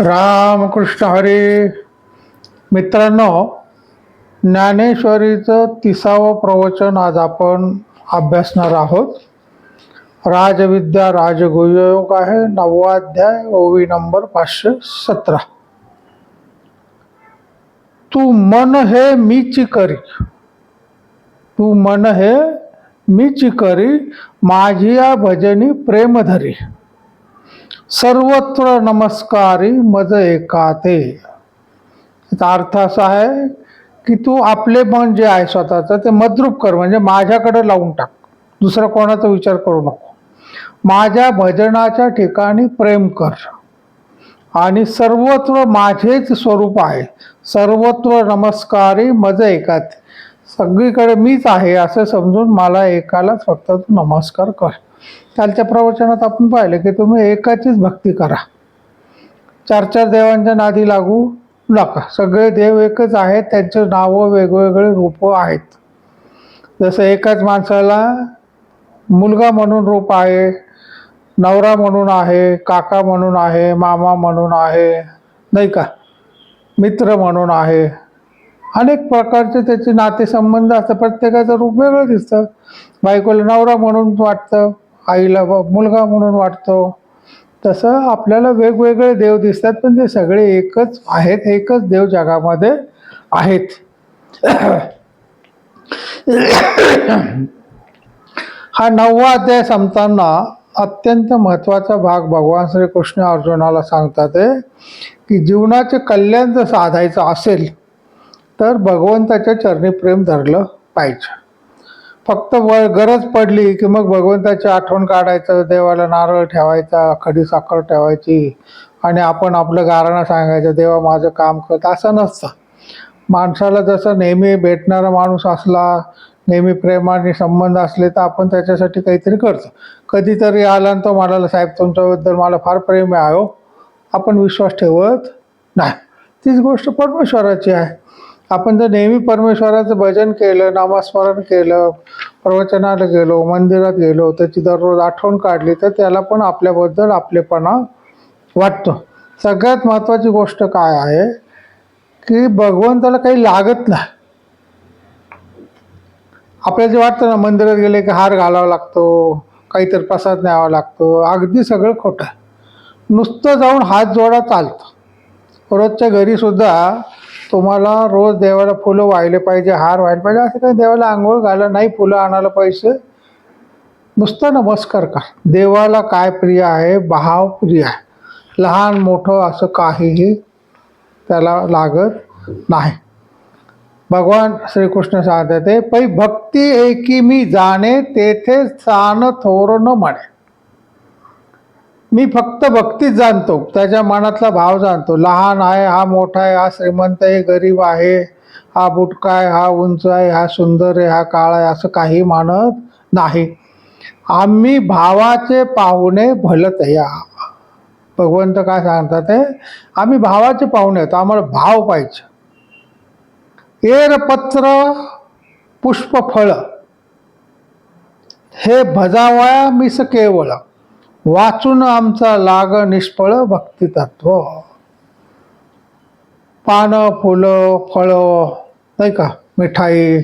रामकृष्ण हरी. मित्रांनो ज्ञानेश्वरीचं तिसावं प्रवचन आज आपण अभ्यासणार आहोत. राजविद्या राजगुयोग आहे नववा अध्याय ओवी नंबर पाचशे सतरा. तू मन हे मीची करी. तू मन हे मीची करी माझी या भजनी प्रेमधरी सर्वत्र नमस्कारी मज एकाते. याचा अर्थ असा आहे की तू आपले मन जे आहे स्वतःचं ते मद्रूप कर म्हणजे माझ्याकडे लावून टाक. दुसरा कोणाचा विचार करू नको. माझ्या भजनाच्या ठिकाणी प्रेम कर. आणि सर्वत्र माझेच स्वरूप आहे. सर्वत्र नमस्कारी मज एकात. सगळीकडे मीच आहे असं समजून मला एकालाच फक्त तू नमस्कार कर. कालच्या प्रवचनात आपण पाहिलं की तुम्ही एकाचीच भक्ती करा. चार चार देवांच्या नादी लागू नका. सगळे देव एकच आहेत त्यांचे नावं वेगवेगळे रूपं आहेत. जसं एकाच माणसाला मुलगा म्हणून रूप आहे नवरा म्हणून आहे काका म्हणून आहे मामा म्हणून आहे नाही का? मित्र म्हणून आहे. अनेक प्रकारचे त्याचे नातेसंबंध असतात. प्रत्येकाचं रूप वेगळं दिसतं. बायकोला नवरा म्हणून वाटतं. आईला मुलगा म्हणून वाटतो. तसं आपल्याला वेगवेगळे देव दिसतात पण ते सगळे एकच आहेत एकच देव जगामध्ये आहेत. हा नववा अध्याय संपताना अत्यंत महत्त्वाचा भाग भगवान श्रीकृष्ण अर्जुनाला सांगतात आहे की जीवनाचे कल्याण जर साधायचं असेल तर भगवंताच्या चरणी प्रेम धरलं पाहिजे. फक्त व गरज पडली की मग भगवंताची आठवण काढायचं देवाला नारळ ठेवायचा खडी साखर ठेवायची आणि आपण आपलं गारणं सांगायचं देवा माझं काम करत असं नसतं. माणसाला जसं नेहमी भेटणारा माणूस असला नेहमी प्रेमाने संबंध असले तर आपण त्याच्यासाठी काहीतरी करतो. कधीतरी आला तो म्हणाला साहेब तुमच्याबद्दल मला फार प्रेम आहे हो. आपण विश्वास ठेवत नाही. तीच गोष्ट परमेश्वराची आहे. आपण जर नेहमी परमेश्वराचं भजन केलं नामस्मरण केलं प्रवचनाला गेलो मंदिरात गेलो त्याची दररोज आठवण काढली तर त्याला पण आपल्याबद्दल आपलेपणा वाटतो. सगळ्यात महत्त्वाची गोष्ट काय आहे की भगवंताला काही लागत नाही. आपल्याला जे वाटतं ना मंदिरात गेले की हार घालावा लागतो काहीतरी प्रसाद न्यावा लागतो अगदी सगळं खोटं. नुसतं जाऊन हात जोडा चालतं. रोजच्या घरीसुद्धा तुम्हाला रोज देवाला फुलं व्हायले पाहिजे हार व्हायला पाहिजे असं काही देवाला आंघोळ घाला नाही फुलं आणायला पैसे नुसतं नमस्कार का देवाला काय प्रिय आहे? भाव प्रिय आहे. लहान मोठं असं काहीही त्याला लागत नाही. भगवान श्रीकृष्ण सांगते ते पै भक्ती एकी मी जाणे तेथे स्थान थोर न म्हणे. मी फक्त भक्तीच जाणतो त्याच्या मनातला भाव जाणतो. लहान आहे हा मोठा आहे हा श्रीमंत आहे गरीब आहे हा बुटका आहे हा उंच आहे हा सुंदर आहे हा काळा आहे असं काही मानत नाही. आम्ही भावाचे पाहुणे भलत आहे. भगवंत काय सांगतात ते? आम्ही भावाचे पाहुणे आहेत आम्हाला भाव पाहिजे. एरपत्र पुष्पफळ हे भजावया मिस केवळ. वाचून आमचा लाग निष्फळ भक्तितत्व. पानं फुलं फळं नाही का मिठाई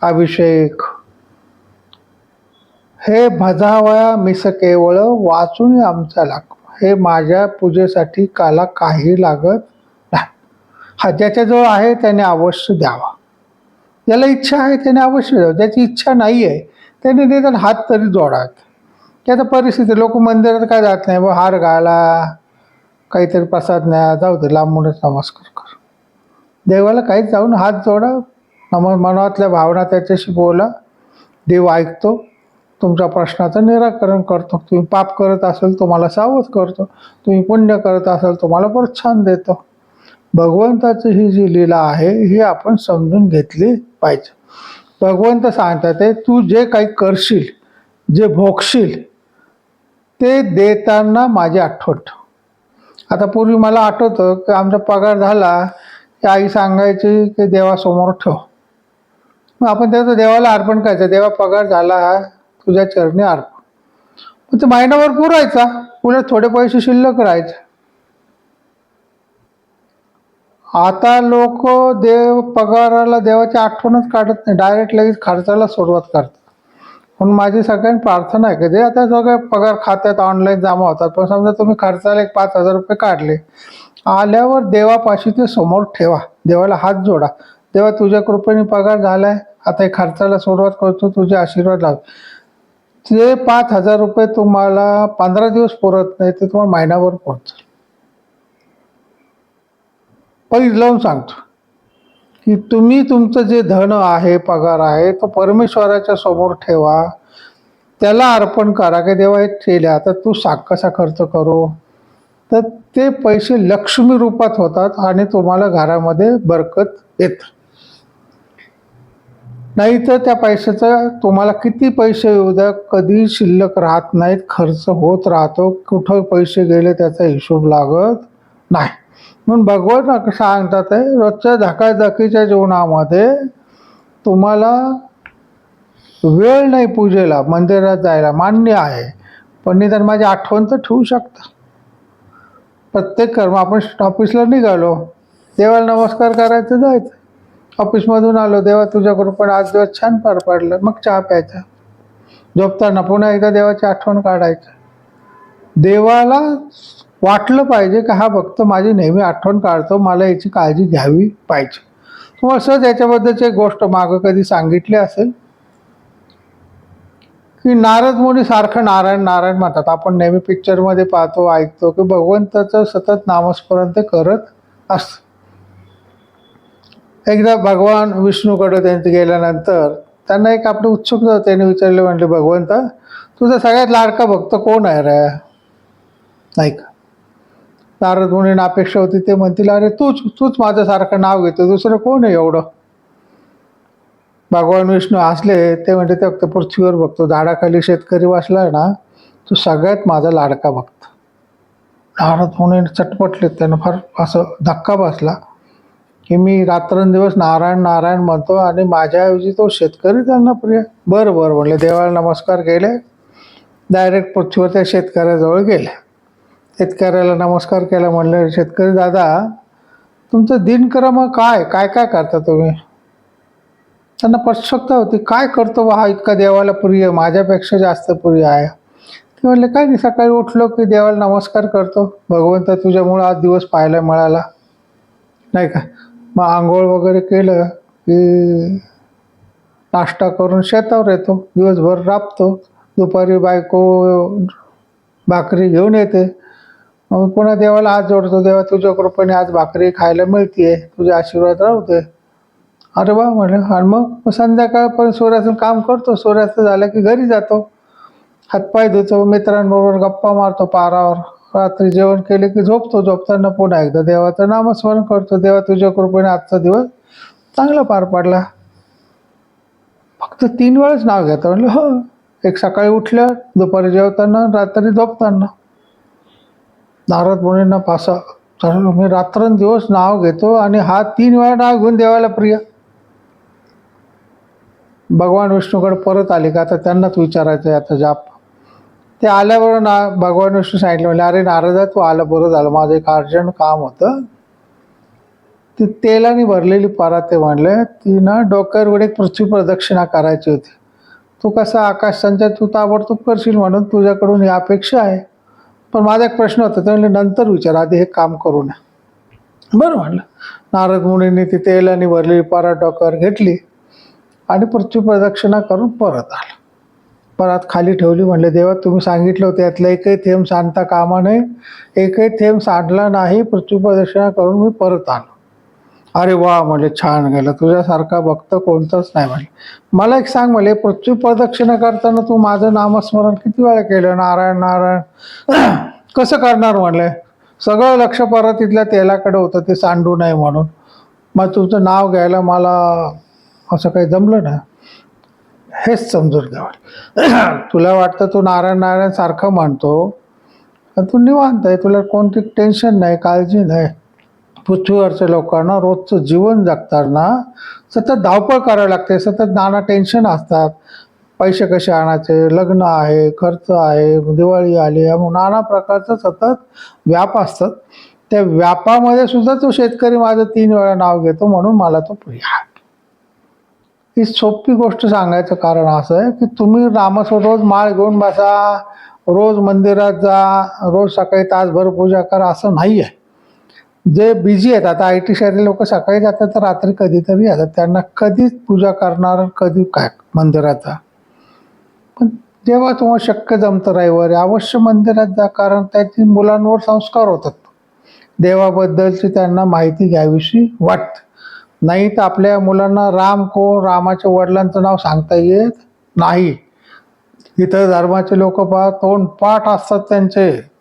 अभिषेक. हे भजावया मिस केवळ वाचून आमचा लाग. हे माझ्या पूजेसाठी काला काही लागत नाही. हा ज्याच्याजवळ आहे त्याने अवश्य द्यावा. ज्याला इच्छा आहे त्याने अवश्य द्यावा. ज्याची इच्छा नाही आहे त्याने निदान हात तरी जोडावेत की आता परिस्थिती लोक मंदिरात काय जात नाही व हार घाला काहीतरी प्रसाद नाही जाऊ दे लांबूनच नमस्कार कर देवाला काहीच जाऊन हात जोडा नम मनातल्या भावना त्याच्याशी बोला देव ऐकतो तुमच्या प्रश्नाचं निराकरण करतो तुम्ही पाप करत असाल तुम्हाला सावध करतो तुम्ही पुण्य करत असाल तुम्हाला प्रोत्साहन देतो. भगवंताची ही जी लीला आहे ही आपण समजून घेतली पाहिजे. भगवंत सांगतात ते तू जे काही करशील जे भोगशील ते देताना माझी आठवण ठेव. आता पूर्वी मला आठवतं की आमचा पगार झाला की आई सांगायची की देवासमोर ठेव. मग आपण त्याचं देवाला अर्पण करायचं देवा पगार झाला तुझ्या चरणी अर्पण. मग ते महिनाभर पुरायचा पुढे थोडे पैसे शिल्लक राहायचे. आता लोक देव पगाराला देवाची आठवणच काढत नाही डायरेक्ट लगेच खर्चाला सुरुवात करतात. पण माझी सगळ्यांनी प्रार्थना आहे की जे आता सगळे पगार खात्यात ऑनलाईन जमा होतात. पण समजा तुम्ही खर्चाला एक पाच हजार रुपये काढले. आल्यावर देवापाशी ते समोर ठेवा. देवाला हात जोडा. देवा तुझ्या कृपेने पगार झाला आहे आता हे खर्चाला सुरुवात करतो. तुझे आशीर्वाद लाव. ते पाच हजार रुपये तुम्हाला पंधरा दिवस पुरत नाही ते तुम्हाला महिनाभर पोहोचल पहिलं लावून सांगतो. की तुम्ही तुमचं जे धन आहे पगार आहे तो परमेश्वराच्या समोर ठेवा. त्याला अर्पण करा की देवा हे केल्या तर तू साग कसा खर्च करू? तर ते पैसे लक्ष्मी रूपात होतात आणि तुम्हाला घरामध्ये बरकत येत. नाही तर त्या पैशाचं तुम्हाला किती पैसे येऊ द्या कधी शिल्लक राहत नाहीत खर्च होत राहतो कुठं पैसे गेले त्याचा हिशोब लागत नाही. म्हणून भगवान सांगतात आहे रोजच्या धकाधकीच्या जीवनामध्ये तुम्हाला वेळ नाही पूजेला मंदिरात जायला मान्य आहे. पण निदान माझी आठवण तर ठेवू शकता. प्रत्येक कर्म आपण ऑफिसला निघालो देवाला नमस्कार करायचं जायचं. ऑफिसमधून आलो देवा तुझ्या पण आज दिवस छान पार पाडलं मग चहा प्यायचा. झोपताना पुन्हा एकदा देवाची आठवण काढायचं. देवाला वाटलं पाहिजे की हा भक्त माझी नेहमी आठवण काढतो मला याची काळजी घ्यावी पाहिजे. तुम्हाला सहज याच्याबद्दलची एक गोष्ट मागं कधी सांगितली असेल? की नारद मुनी सारखं नारायण नारायण म्हणतात. आपण नेहमी पिक्चरमध्ये पाहतो ऐकतो की भगवंताचं सतत नामस्मरण ते करत असत. एकदा भगवान विष्णूकडे त्यांचे गेल्यानंतर त्यांना एक आपली उत्सुकता त्यांनी विचारले म्हटले भगवंता तुझा सगळ्यात लाडका भक्त कोण आहे रे? नाही का? नारद मुनींना अपेक्षा होती ते म्हणतील अरे तूच तूच माझ्यासारखं नाव घेतो दुसरं कोण आहे एवढं? भगवान विष्णू हसले ते म्हणते ते फक्त पृथ्वीवर बघतो झाडाखाली शेतकरी वाचला ना तो सगळ्यात माझा लाडका भक्त. नारद मुनी चटपटले त्यानं फार असं धक्का बसला की मी रात्रंदिवस नारायण नारायण म्हणतो आणि माझ्याऐवजी तो शेतकरी त्यांना प्रिय. बरं बरं म्हणले देवाला नमस्कार केले डायरेक्ट पृथ्वीवर त्या शेतकऱ्याजवळ गेले. शेतकऱ्याला नमस्कार केला म्हणलं शेतकरी दादा तुमचं दिनक्रम काय? काय काय करता तुम्ही? त्यांना पश्चकता होती काय करतो बा हा इतका देवाला प्रिय माझ्यापेक्षा जास्त प्रिय आहे. ते म्हणले काय नाही सकाळी उठलो की देवाला नमस्कार करतो. भगवंत तुझ्यामुळं आज दिवस पाहायला मिळाला. नाही का? मग आंघोळ वगैरे केलं की नाश्ता करून शेतावर येतो. दिवसभर राबतो. दुपारी बायको भाकरी घेऊन येते. मग पुन्हा देवाला आज जोडतो देवा तुझ्या कृपेने आज भाकरी खायला मिळतीये तुझे आशीर्वाद राहू अरे वा म्हटलं. आणि मग संध्याकाळपर्यंत सूर्याचं काम करतो. सूर्यास्त झालं की घरी जातो. हातपाय धुतो मित्रांबरोबर गप्पा मारतो पारावर. रात्री जेवण केले की झोपतो. झोपताना पुन्हा एकदा देवाचं नामस्मरण करतो. देवा तुझ्या कृपेने आजचा दिवस चांगला पार पडला. फक्त तीन वेळेस नाव घेतो. म्हणलं हो. एक सकाळी उठल्या दुपारी जेवताना रात्री झोपताना. नारद मुनींना पासा. तर मी रात्रंदिवस नाव घेतो आणि हा तीन वेळा नाव घेऊन देवाला प्रिय. भगवान विष्णूकडे परत आले का? आता त्यांनाच विचारायचं आहे आता जाप. ते आल्यावर ना भगवान विष्णू सांगितलं म्हणजे अरे नारदा तू आलं बरं झालं. माझं एक अर्जंट काम होतं. ती तेलाने भरलेली परा ते म्हणले ती ना डोक्यावर एक पृथ्वी प्रदक्षिणा करायची होती. तू कसा आकाश संचार तू ताबडतोब करशील म्हणून तुझ्याकडून ही अपेक्षा आहे. पण माझा एक प्रश्न होता ते म्हणजे नंतर विचार आधी हे काम करू नये बरं म्हणलं. नारद मुनींनी ती तेलाने भरलेली परा घेतली आणि पृथ्वी प्रदक्षिणा करून परत आला. परत खाली ठेवली म्हणले देवा तुम्ही सांगितलं होतं यातलं एकही थेंब सांडता कामा नये एकही थेंब सांडला नाही पृथ्वी प्रदक्षिणा करून मी परत आलो. अरे वा म्हणजे छान गेलं. तुझ्यासारखा भक्त कोणताच नाही म्हटलं मला एक सांग म्हणले पृथ्वी प्रदक्षिणा करताना तू माझं नामस्मरण किती वेळा केलं? नारायण नारायण. कसं करणार म्हणले सगळं लक्ष परत तिथल्या तेलाकडे होतं ते सांडू नये म्हणून. मग तुझं नाव घ्यायला मला असं काही जमलं ना हेच समजून घ्यावं तुला वाटतं तू नारायण नारायण सारखं म्हणतो. तू निवांत आहे तुला कोणती टेन्शन नाही काळजी नाही. पृथ्वीवरच्या लोकांना रोजचं जीवन जगताना सतत धावपळ करावी लागते सतत नाना टेन्शन असतात. पैसे कसे आणायचे लग्न आहे खर्च आहे दिवाळी आली आहे मग नाना प्रकारचं सतत व्याप असतात. त्या व्यापामध्ये सुद्धा तो शेतकरी माझं तीन वेळा नाव घेतो म्हणून मला तो प्रिय आहे. ही सोपी गोष्ट सांगायचं कारण असं आहे की तुम्ही रामासोबत रोज माळ घेऊन बसा रोज मंदिरात जा रोज सकाळी तासभर पूजा करा असं नाही आहे जे बिझी आहेत आता आय टी शहरी लोक सकाळी जातात तर रात्री कधीतरी येतात. त्यांना कधीच पूजा करणार कधी काय? मंदिराचा. पण जेव्हा तुम्हाला शक्य जमतं रविवारी अवश्य मंदिरात जा कारण त्याची मुलांवर संस्कार होतात. देवाबद्दलची त्यांना माहिती घ्यावीशी वाटते. नाही तर आपल्या मुलांना राम कोण रामाच्या वडिलांचं नाव सांगता येत नाही. इतर धर्माचे लोक पहा तोंड पाठ असतात त्यांचे.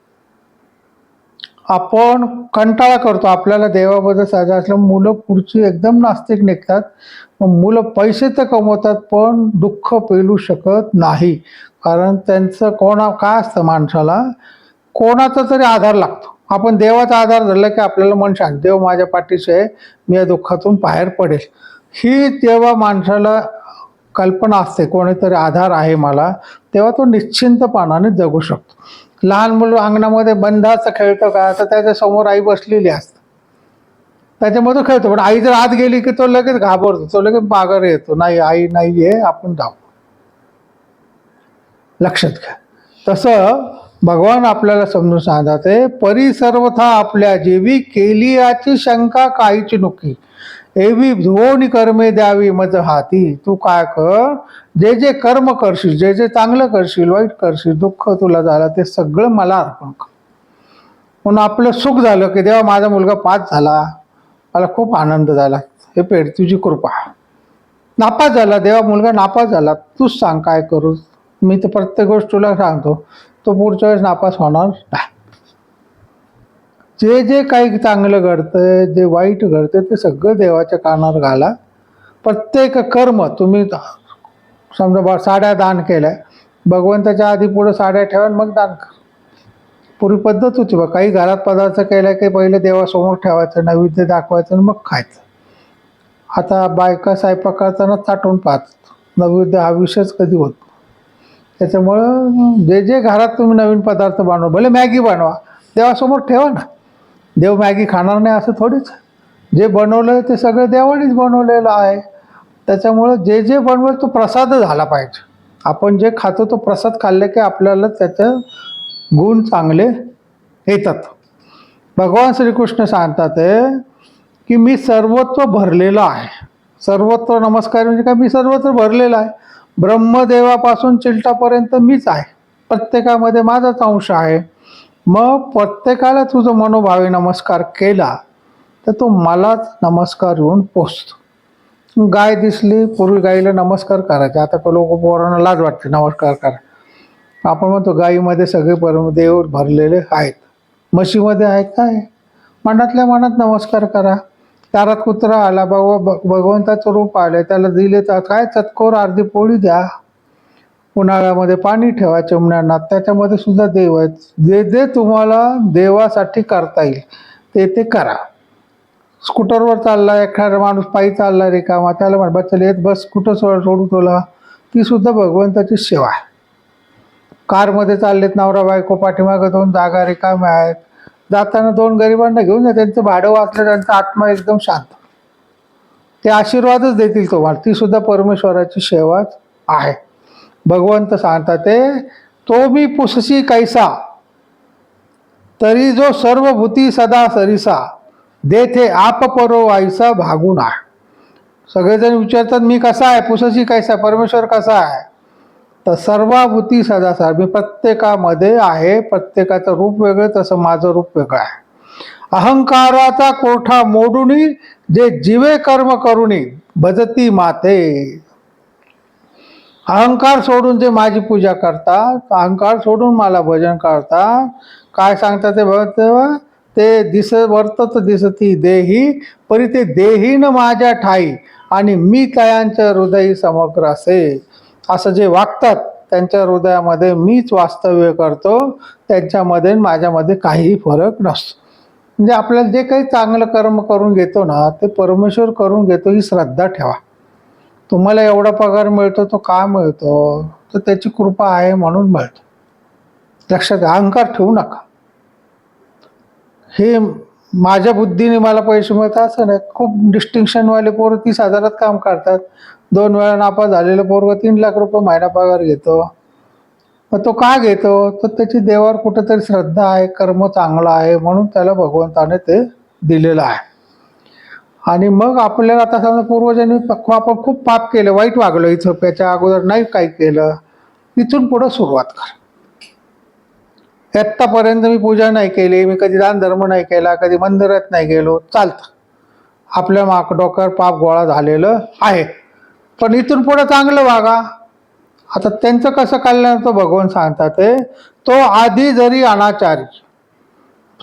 आपण कंटाळा करतो. आपल्याला देवाबद्दल साजा असल्यामुळे मुलं पुढची एकदम नास्तिक निघतात. मग मुलं पैसे तर कमवतात पण दुःख पेलू शकत नाही. कारण त्यांचं कोणा काय असतं माणसाला? कोणाचा तरी आधार लागतो. आपण देवाचा आधार धरला की आपल्याला मन शांत. देव माझ्या पाठीशी आहे मी या दुःखातून बाहेर पडेल. ही तेव्हा माणसाला कल्पना असते. कोणीतरी आधार आहे मला तेव्हा तो निश्चिंतपणाने जगू शकतो. लहान मुलं अंगणामध्ये बंधाचं खेळतो का तर त्याच्यासमोर आई बसलेली असते. त्याच्यामध्ये तो खेळतो पण आई जर आत गेली की तो लगेच घाबरतो तो लगेच माघार येतो. नाही आई नाही आहे आपण जाऊ. लक्षात घ्या. तसं भगवान आपल्याला समजून सांगतात आहे परी सर्वथा आपल्या जीवी केली याची शंका काहीची नुकी. एवी धुवोनी कर्मे द्यावी मज हाती तू काय कर जे जे कर्म करशील जे जे चांगलं करशील वाईट करशील दुःख तुला झालं ते सगळं मला अर्पण कर म्हणून आपलं सुख झालं की देवा माझा मुलगा पास झाला मला खूप आनंद झाला हे पेड तुझी कृपा नापास झाला देवा मुलगा नापास झाला तूच सांग काय करू मी तर प्रत्येक गोष्ट तुला सांगतो तो पुढच्या वेळेस नापास होणार नाही जे जे काही चांगलं घडतंय जे वाईट घडतंय ते सगळं देवाच्या कानावर घाला. प्रत्येक कर्म तुम्ही समजा बा साड्या दान केल्या. भगवंताच्या आधी पुढं साड्या ठेवा आणि मग दान कर. पूर्वी पद्धत होती बा काही घरात पदार्थ केला की पहिले देवासमोर ठेवायचं नैवेद्य दाखवायचं आणि मग खायचं. आता बायका स्वयंपाक करताना चाटून पाहतात. नैवेद्य हा विषयच कधी होत त्याच्यामुळं जे जे घरात तुम्ही नवीन पदार्थ बनवा भले मॅगी बनवा देवासमोर ठेवा ना. देव मॅगी खाणार नाही असं थोडीच. जे बनवलं आहे ते सगळं देवानेच बनवलेलं आहे. त्याच्यामुळं जे जे बनवेल तो प्रसाद झाला पाहिजे. आपण जे खातो तो प्रसाद खाल्ले की आपल्याला त्याचे गुण चांगले येतात. भगवान श्रीकृष्ण सांगतात आहे की मी सर्वत्व भरलेलं आहे. सर्वत्र नमस्कार म्हणजे काय? मी सर्वत्र भरलेलं आहे. ब्रह्मदेवापासून चिलटापर्यंत मीच आहे. प्रत्येकामध्ये माझाच अंश आहे. मग प्रत्येकाला तुझं मनोभावे नमस्कार केला तर तो मलाच नमस्कार येऊन पोचतो. गाय दिसली पूर्वी गाईला नमस्कार करायचे. आता लोक पोरांना लाज वाटते नमस्कार करा. आपण म्हणतो गाईमध्ये सगळे परमदेव भरलेले आहेत. म्हशीमध्ये आहेत काय? मनातल्या मनात नमस्कार करा. दारात कुत्रा आला बाबा भगवंताचं रूप आलं त्याला दिले तर काय? चतकोर अर्धी पोळी द्या. उन्हाळ्यामध्ये पाणी ठेवा चिमण्यांना त्याच्यामध्ये सुद्धा देव आहेत. जे जे तुम्हाला देवासाठी करता येईल ते ते करा. स्कूटरवर चालला एखादा माणूस पायी चालला रिकामा त्याला म्हण बस चल येत बस कुठं सोड सोडू तुला. ती सुद्धा भगवंताची सेवा आहे. कारमध्ये चाललेत नवरा बायको पाठीमागं दोन जागा रिकाम्या आहेत. जाताना दोन गरिबांना घेऊन जा त्यांचं भाडं वाचलं त्यांचा आत्मा एकदम शांत. ते आशीर्वादच देतील तुम्हाला. ती सुद्धा परमेश्वराची सेवाच आहे. भगवंत सांगतात ते तो मी पुसशी कैसा? तरी जो सर्व भूती सदा सरिसा देथे आप परो आईसा भागून. आहे सगळेजण विचारतात मी कसा आहे? पुसशी कैसा? परमेश्वर कसा आहे? तर सर्वाभूती सदा सर मी प्रत्येकामध्ये आहे प्रत्येकाचं रूप वेगळं तसं माझं रूप वेगळं आहे. अहंकाराचा कोठा मोडूनी जे जीवे कर्म करुणी भजती माते. अहंकार सोडून जे माझी पूजा करतात अहंकार सोडून मला भजन करतात. काय सांगतात ते भगवत ते दिस वर्तत दिसती देही परी ते देही न माझ्या ठाई आणि मी तयांच्या हृदय समग्र असे. असं जे वागतात त्यांच्या हृदयामध्ये मीच वास्तव्य करतो त्यांच्यामध्ये माझ्यामध्ये काहीही फरक नसतो. म्हणजे आपल्याला जे काही चांगलं कर्म करून घेतो ना ते परमेश्वर करून घेतो ही श्रद्धा ठेवा. तुम्हाला एवढा पगार मिळतो तो का मिळतो? तर त्याची कृपा आहे म्हणून मिळतो. लक्षात अहंकार ठेवू नका. हे माझ्या बुद्धीने मला पैसे मिळतात असं नाही. खूप डिस्टिंक्शनवाले पोरं तीस हजारात काम करतात. दोन वेळा नापा झालेलं पोरग तीन लाख रुपये महिना पगार घेतो. मग तो का घेतो? तर त्याची देवावर कुठेतरी श्रद्धा आहे कर्म चांगला आहे म्हणून त्याला भगवंताने ते दिलेलं आहे. आणि मग आपल्याला आता समजा पूर्वजांनी आपण खूप पाप केलं वाईट वागलो इथं त्याच्या अगोदर नाही काही केलं इथून पुढं सुरुवात कर. आत्तापर्यंत मी पूजा नाही केली मी कधी दान धर्म नाही केला कधी मंदिरात नाही गेलो चालतं. आपल्या माक डोक्यावर पाप गोळा झालेलं आहे. पण इथून पुढं चांगलं वागा. आता त्यांचं कसं कल्याण तो भगवान सांगतात ते तो आधी जरी अनाचारी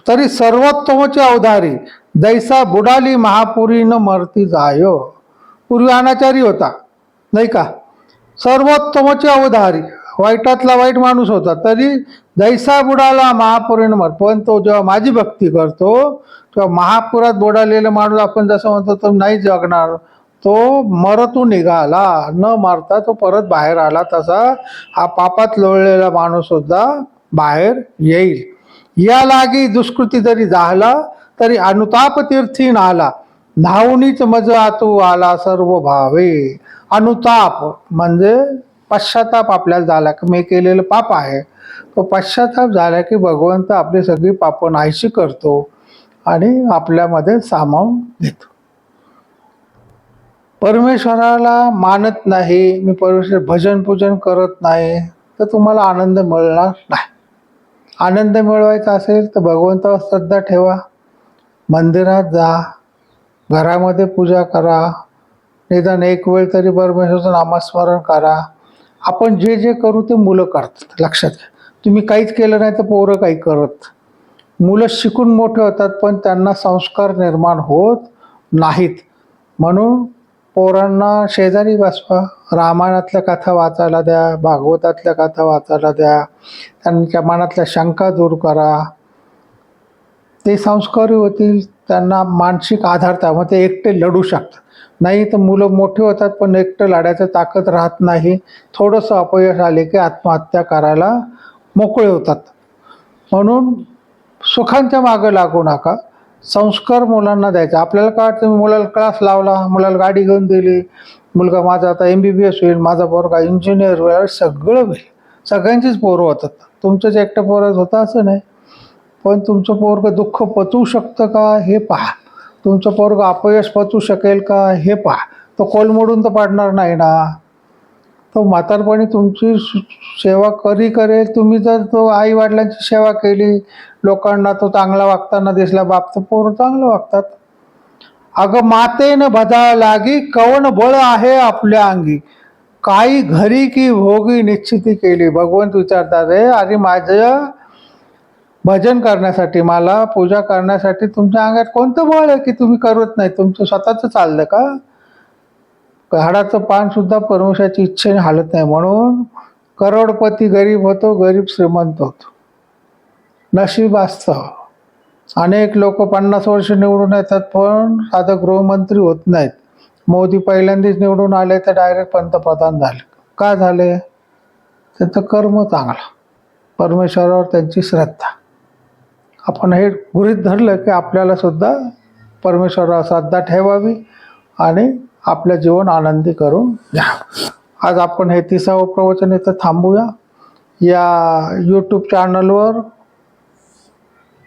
तरी सर्वोत्तमचे अवधारी दैसा बुडाली महापुरी न मरती जायो. पूर्वी अनाचारी होता नाही का? सर्वोत्तमचे अवधारी वाईटातला वाईट माणूस होता. तरी दैसा बुडाला महापुरीनं मर पण तो जेव्हा माझी भक्ती करतो तेव्हा महापुरात बुडालेला माणूस आपण जसं म्हणतो तो नाही जगणार. तो मरतून निघाला न मारता तो परत बाहेर आला तसा हा पापात लोळलेला माणूस सुद्धा बाहेर येईल. या लागी दुष्कृती जरी झाला तरी अनुताप तीर्थी नाला धावणीच मज आतू आला सर्व भावे. अनुताप म्हणजे पश्चाताप आपल्याला झाला की मी केलेलं पाप आहे. तो पश्चाताप झाला की भगवंत आपली सगळी पापं नाहीशी करतो आणि आपल्यामध्ये सामावून घेतो परमेश्वराला मानत नाही मी परमेश्वर भजन पूजन करत नाही तर तुम्हाला आनंद मिळणार नाही. आनंद मिळवायचा असेल तर भगवंतावर श्रद्धा ठेवा. मंदिरात जा घरामध्ये पूजा करा निदान एक वेळ तरी परमेश्वराचं नामस्मरण करा. आपण जे जे करू ते मुलं करतात लक्षात घ्या. तुम्ही काहीच केलं नाही तर पोरं काही करत. मुलं शिकून मोठे होतात पण त्यांना संस्कार निर्माण होत नाहीत. म्हणून पोरांना शेजारी बसवा रामायणातल्या कथा वाचायला द्या भागवतातल्या कथा वाचायला द्या त्यांच्या मनातल्या शंका दूर करा. ते संस्कारी होतील त्यांना मानसिक आधार त्या मग ते एकटे लढू शकतात. नाही तर मुलं मोठे होतात पण एकटं लढायचं ताकद राहत नाही. थोडंसं अपयश आले की आत्महत्या करायला मोकळे होतात. म्हणून सुखांच्या मागं लागू नका. संस्कार मुलांना द्यायचा. आपल्याला काय वाटतं मुलाला क्लास लावला मुलाला गाडी घेऊन दिली मुलगा माझा आता एम बी बी एस होईल माझा पोरगा इंजिनियर होईल सगळं होईल. सगळ्यांचीच पोरं होतात. तुमचंच एकटं पोरं होतं असं नाही. पण तुमचं पोरग दुःख पचवू शकतं का हे पहा. तुमचं पोरग अपयश पचवू शकेल का हे पहा. तो कोलमोडून तर पाडणार नाही ना. तो म्हातारपणी तुमची सेवा करी करेल. तुम्ही जर तो आई वडिलांची सेवा केली लोकांना तो चांगला वागताना दिसला बाप तर पोरं चांगलं वागतात. अगं मातेनं भजा लागी कवन बळ आहे आपल्या अंगी. काही घरी की भोगी निश्चिती केली. भगवंत विचारतात रे अरे माझं भजन करण्यासाठी मला पूजा करण्यासाठी तुमच्या अंगात कोणतं बळ आहे की तुम्ही करत नाही? तुमचं स्वतःचं चाललं का? झाडाचं पानसुद्धा परमेश्वराची इच्छेने हालत नाही. म्हणून करोडपती गरीब होतो गरीब श्रीमंत होतो. नशीब असतं. अनेक लोक पन्नास वर्ष निवडून येतात पण साधं गृहमंत्री होत नाहीत. मोदी पहिल्यांदाच निवडून आले तर डायरेक्ट पंतप्रधान झाले. का झाले? त्यांचं कर्म चांगलं. परमेश्वरावर त्यांची श्रद्धा. आपण हे गृहित धरलं की आपल्याला सुद्धा परमेश्वरावर श्रद्धा ठेवावी आणि आपलं जीवन आनंदी करून घ्या. आज आपण हे तिसावं प्रवचन इथं थांबूया. या यूट्यूब चॅनलवर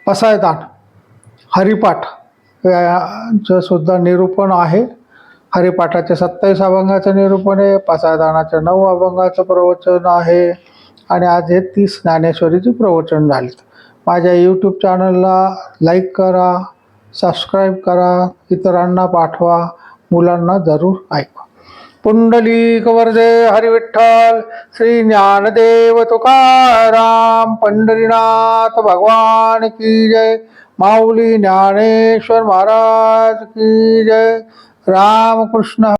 पसायदान हरिपाठ याचं सुद्धा निरूपण आहे. हरिपाठाच्या सत्तावीस अभंगाचं निरूपण आहे पसायदानाच्या नऊ अभंगाचं प्रवचन आहे आणि आज हे तीस ज्ञानेश्वरीचे प्रवचन झालेत. माझ्या यूट्यूब चॅनलला लाईक करा सबस्क्राईब करा इतरांना पाठवा मुलांना जरूर ऐकवा. पुंडलिक वरदे हरिविठ्ठल श्री ज्ञानदेव तुकाराम पंढरीनाथ भगवान की जय माऊली ज्ञानेश्वर महाराज की जय रामकृष्ण